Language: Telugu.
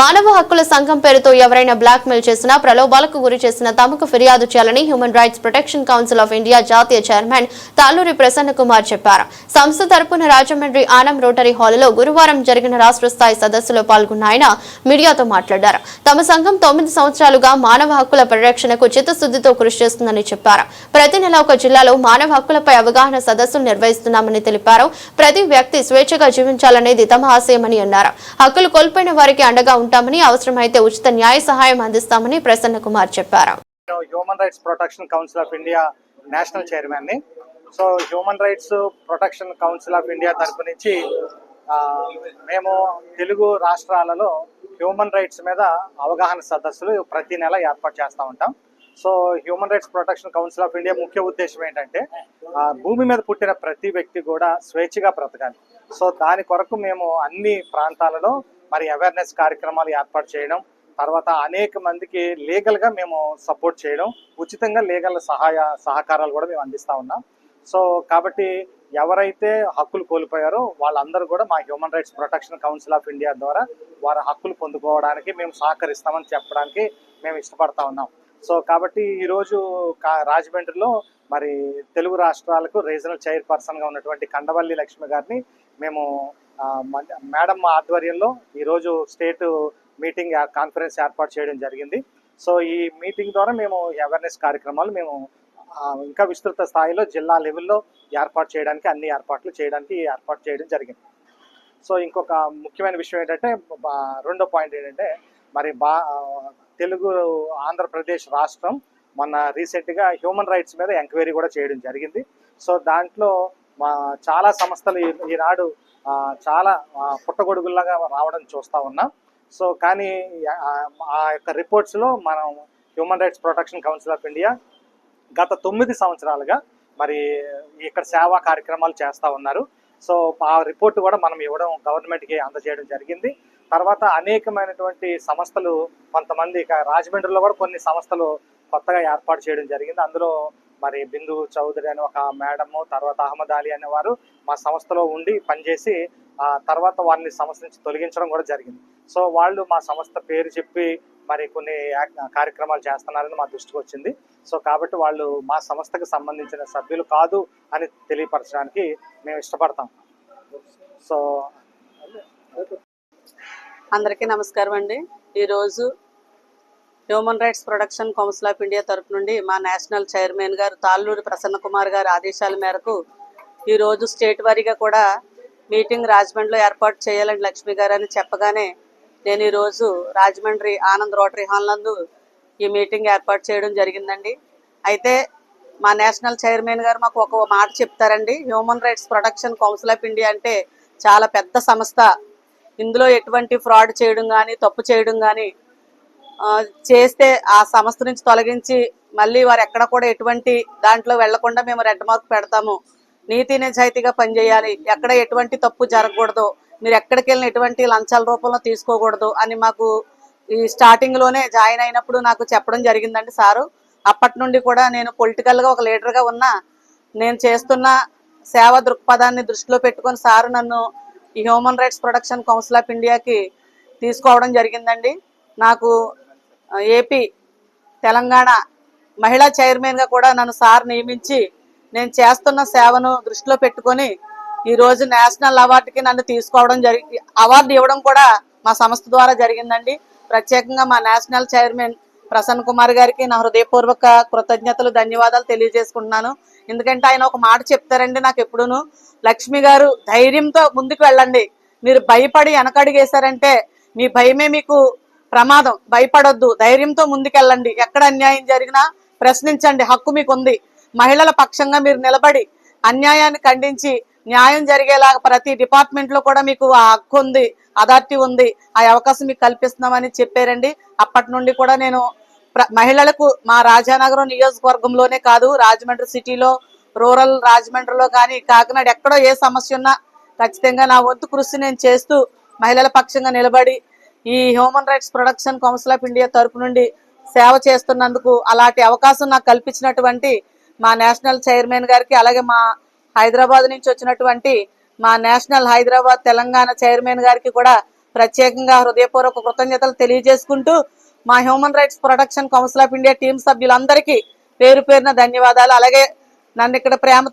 మానవ హక్కుల సంఘం పేరుతో ఎవరైనా బ్లాక్ మెయిల్ చేసినా ప్రలోభాలకు గురి చేసిన తమకు ఫిర్యాదు చేయాలని human rights protection council of India జాతీయ చైర్మన్ తాలూరి ప్రసన్న కుమార్ చెప్పారు. సంస్థ తరపున రాజమండ్రి ఆనం రోటరీ హాల్లో గురువారం జరిగిన రాష్ట్ర స్థాయి సదస్సులో పాల్గొన్న ఆయన మీడియాతో మాట్లాడారు. తమ సంఘం తొమ్మిది సంవత్సరాలుగా మానవ హక్కుల పరిరక్షణకు చిత్తశుద్ధితో కృషి చేస్తుందని చెప్పారు. ప్రతి నెల ఒక జిల్లాలో మానవ హక్కులపై అవగాహన సదస్సులు నిర్వహిస్తున్నామని తెలిపారు. ప్రతి వ్యక్తి స్వేచ్ఛగా జీవించాలనేది తమ ఆశయమని అన్నారు. హక్కులు కోల్పోయిన వారికి అండగా ఉంటామని అవసరమైతే ఉచిత న్యాయ సహాయం అందిస్తామని ప్రసన్న కుమార్ చెప్పారు. Human rights protection council of India national చైర్మన్ని. So human rights protection council of India తరపు నుంచి మేము తెలుగు రాష్ట్రాలలో హ్యూమన్ రైట్స్ మీద అవగాహన సదస్సులు ప్రతి నెల ఏర్పాటు చేస్తూ ఉంటాం. So human rights protection council of India ముఖ్య ఉద్దేశం ఏంటంటే భూమి మీద పుట్టిన ప్రతి వ్యక్తి కూడా స్వేచ్ఛగా బ్రతకాలి. సో దాని కొరకు మేము అన్ని ప్రాంతాలలో మరి అవేర్నెస్ కార్యక్రమాలు ఏర్పాటు చేయడం తర్వాత అనేక మందికి లీగల్గా మేము సపోర్ట్ చేయడం ఉచితంగా లీగల్ సహాయ సహకారాలు కూడా మేము అందిస్తా ఉన్నాం. సో కాబట్టి ఎవరైతే హక్కులు కోల్పోయారో వాళ్ళందరూ కూడా మా human rights protection council of India ద్వారా వారి హక్కులు పొందుకోవడానికి మేము సహకరిస్తామని చెప్పడానికి మేము ఇష్టపడతా ఉన్నాం. సో కాబట్టి ఈరోజు కా రాజమండ్రిలో మరి తెలుగు రాష్ట్రాలకు రీజనల్ చైర్పర్సన్గా ఉన్నటువంటి కండవల్లి లక్ష్మి గారిని మేము మేడం ఆధ్వర్యంలో ఈరోజు స్టేట్ మీటింగ్ కాన్ఫరెన్స్ ఏర్పాటు చేయడం జరిగింది. సో ఈ మీటింగ్ ద్వారా మేము అవేర్నెస్ కార్యక్రమాలు మేము ఇంకా విస్తృత స్థాయిలో జిల్లా లెవెల్లో ఏర్పాటు చేయడానికి అన్ని ఏర్పాట్లు చేయడానికి ఏర్పాటు చేయడం జరిగింది. సో ఇంకొక ముఖ్యమైన విషయం ఏంటంటే రెండో పాయింట్ ఏంటంటే మరి బా తెలుగు ఆంధ్రప్రదేశ్ రాష్ట్రం మొన్న రీసెంట్గా హ్యూమన్ రైట్స్ మీద ఎంక్వైరీ కూడా చేయడం జరిగింది. సో దాంట్లో మా చాలా సంస్థలు ఈనాడు చాలా పుట్టగొడుగుల్లాగా రావడం చూస్తూ ఉన్నాం. సో కానీ ఆ, యొక్క రిపోర్ట్స్లో మనం human rights protection council of India గత తొమ్మిది సంవత్సరాలుగా మరి ఇక్కడ సేవా కార్యక్రమాలు చేస్తూ ఉన్నారు. సో ఆ రిపోర్ట్ కూడా మనం ఇవ్వడం గవర్నమెంట్కి అందజేయడం జరిగింది. తర్వాత అనేకమైనటువంటి సంస్థలు కొంతమంది ఇక రాజమండ్రిలో కూడా కొన్ని సంస్థలు కొత్తగా ఏర్పాటు చేయడం జరిగింది. అందులో మరి బిందు చౌదరి అని ఒక మేడము తర్వాత అహ్మద్ అలీ అనే వారు మా సంస్థలో ఉండి పనిచేసి ఆ తర్వాత వారిని సంస్థ నుంచి తొలగించడం కూడా జరిగింది. సో వాళ్ళు మా సంస్థ పేరు చెప్పి మరి కొన్ని కార్యక్రమాలు చేస్తున్నారని మా దృష్టికి వచ్చింది. సో కాబట్టి వాళ్ళు మా సంస్థకు సంబంధించిన సభ్యులు కాదు అని తెలియపరచడానికి మేము ఇష్టపడతాం. సో అందరికీ నమస్కారం అండి. ఈరోజు human rights production council of India తరపు నుండి మా నేషనల్ చైర్మన్ గారు తాళ్ళూరి ప్రసన్న కుమార్ గారి ఆదేశాల మేరకు ఈరోజు స్టేట్ వారీగా కూడా మీటింగ్ రాజమండ్రిలో ఏర్పాటు చేయాలని లక్ష్మి గారు అని చెప్పగానే నేను ఈరోజు రాజమండ్రి ఆనంద్ రోటరీ హాల్ నందు ఈ మీటింగ్ ఏర్పాటు చేయడం జరిగిందండి. అయితే మా నేషనల్ చైర్మన్ గారు మాకు ఒక మాట చెప్తారండి. Human rights protection council of India అంటే చాలా పెద్ద సంస్థ. ఇందులో ఎటువంటి ఫ్రాడ్ చేయడం కానీ తప్పు చేయడం కానీ చేస్తే ఆ సంస్థ నుంచి తొలగించి మళ్ళీ వారు ఎక్కడ కూడా ఎటువంటి దాంట్లో వెళ్ళకుండా మేము రెడ్ మార్క్ పెడతాము. నీతి నిజాయితీగా పనిచేయాలి. ఎక్కడ ఎటువంటి తప్పు జరగకూడదు. మీరు ఎక్కడికి వెళ్ళిన ఎటువంటి లంచాల రూపంలో తీసుకోకూడదు అని మాకు ఈ స్టార్టింగ్లోనే జాయిన్ అయినప్పుడు నాకు చెప్పడం జరిగిందండి సారు. అప్పటి నుండి కూడా నేను పొలిటికల్గా ఒక లీడర్గా ఉన్నా నేను చేస్తున్న సేవా దృక్పథాన్ని దృష్టిలో పెట్టుకొని సారు నన్ను ఈ human rights production council of ఇండియాకి తీసుకోవడం జరిగిందండి. నాకు ఏపీ తెలంగాణ మహిళా చైర్మన్గా కూడా నన్ను సార్ నియమించి నేను చేస్తున్న సేవను దృష్టిలో పెట్టుకొని ఈ రోజు నేషనల్ అవార్డుకి నన్ను తీసుకోవడం జరిగి అవార్డు ఇవ్వడం కూడా మా సంస్థ ద్వారా జరిగిందండి. ప్రత్యేకంగా మా నేషనల్ చైర్మన్ ప్రసన్న కుమార్ గారికి నా హృదయపూర్వక కృతజ్ఞతలు ధన్యవాదాలు తెలియజేసుకుంటున్నాను. ఎందుకంటే ఆయన ఒక మాట చెప్తారండి నాకు ఎప్పుడూను లక్ష్మి గారు ధైర్యంతో ముందుకు వెళ్ళండి. మీరు భయపడి వెనకడుగేశారంటే మీ భయమే మీకు ప్రమాదం. భయపడొద్దు. ధైర్యంతో ముందుకెళ్ళండి. ఎక్కడ అన్యాయం జరిగినా ప్రశ్నించండి. హక్కు మీకు ఉంది మహిళల పక్షంగా మీరు నిలబడి అన్యాయాన్ని ఖండించి న్యాయం జరిగేలాగా ప్రతి డిపార్ట్మెంట్లో కూడా మీకు ఆ హక్కు ఉంది అథారిటీ ఉంది. ఆ అవకాశం మీకు కల్పిస్తున్నామని చెప్పారండి. అప్పటి నుండి కూడా నేను ప్ర- మహిళలకు మా రాజానగరం నియోజకవర్గంలోనే కాదు రాజమండ్రి సిటీలో రూరల్ రాజమండ్రిలో కానీ కాకినాడ ఎక్కడో ఏ సమస్య ఉన్నా ఖచ్చితంగా నా వంతు కృషి నేను చేస్తూ మహిళల పక్షంగా నిలబడి ఈ human rights production council of India తరపు నుండి సేవ చేస్తున్నందుకు అలాంటి అవకాశం నాకు కల్పించినటువంటి మా నేషనల్ చైర్మన్ గారికి అలాగే మా హైదరాబాద్ నుంచి వచ్చినటువంటి మా నేషనల్ హైదరాబాద్ తెలంగాణ చైర్మన్ గారికి కూడా ప్రత్యేకంగా హృదయపూర్వక కృతజ్ఞతలు తెలియజేసుకుంటూ మా human rights protection council of India team సభ్యులందరికీ పేరు పేరున ధన్యవాదాలు. అలాగే నన్ను ఇక్కడ ప్రేమతో